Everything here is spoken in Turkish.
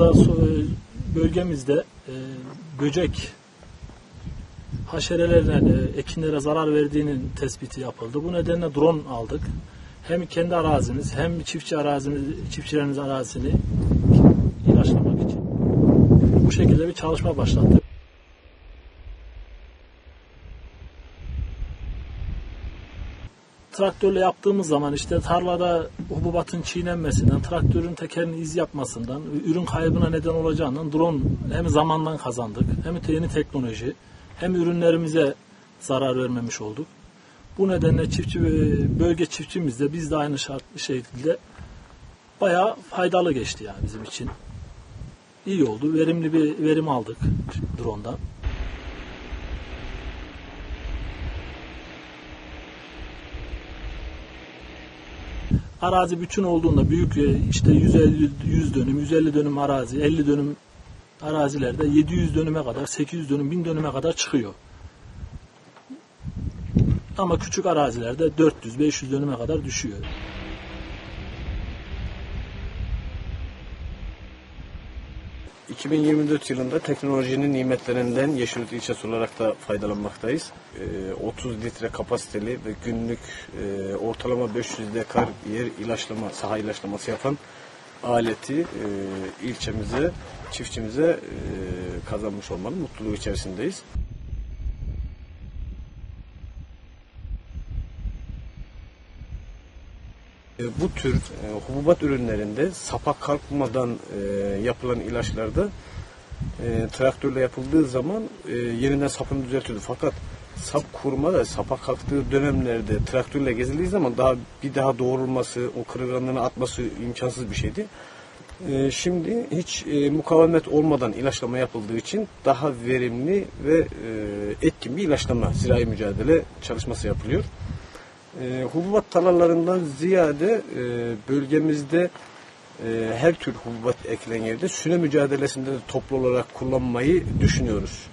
baktığımızda so- bölgemizde e, böcek haşerelerden e, ekinlere zarar verdiğinin tespiti yapıldı. Bu nedenle drone aldık. Hem kendi arazimiz hem çiftçi arazimiz, çiftçilerimiz arazisini ilaçlamak için bu şekilde bir çalışma başlattık. Traktörle yaptığımız zaman işte tarlada hububatın çiğnenmesinden, traktörün tekerinin iz yapmasından, ürün kaybına neden olacağından drone hem zamandan kazandık, hem de yeni teknoloji, hem ürünlerimize zarar vermemiş olduk. Bu nedenle çiftçi bölge çiftçimizde biz de aynı şart şekilde bayağı faydalı geçti yani bizim için. İyi oldu. Verimli bir verim aldık drone'dan. Arazi bütün olduğunda büyük e, işte 150 100 dönüm, 150 dönüm arazi, 50 dönüm arazilerde 700 dönüme kadar, 800 dönüm, 1000 dönüme kadar çıkıyor. Ama küçük arazilerde 400 500 dönüme kadar düşüyor. ...2024 yılında teknolojinin nimetlerinden Yeşilyurt ilçesi olarak da faydalanmaktayız. Ee, 30 litre kapasiteli ve günlük e, ortalama 500 dekar yer ilaçlama, saha ilaçlaması yapan aleti e, ilçemize, çiftçimize e, kazanmış olmanın mutluluğu içerisindeyiz. Bu tür e, hububat ürünlerinde sapa kalkmadan e, yapılan ilaçlarda e, traktörle yapıldığı zaman e, yeniden sapını düzeltiyordu. Fakat sap kurma ve sapa kalktığı dönemlerde traktörle gezildiği zaman daha bir daha doğrulması, o kırılganlığını atması imkansız bir şeydi. E, şimdi hiç e, mukavemet olmadan ilaçlama yapıldığı için daha verimli ve e, etkin bir ilaçlama, zirai mücadele çalışması yapılıyor. E, hububat tarlalarından ziyade e, bölgemizde e, her tür hububat ekilen yerde süne mücadelesinde de toplu olarak kullanmayı düşünüyoruz.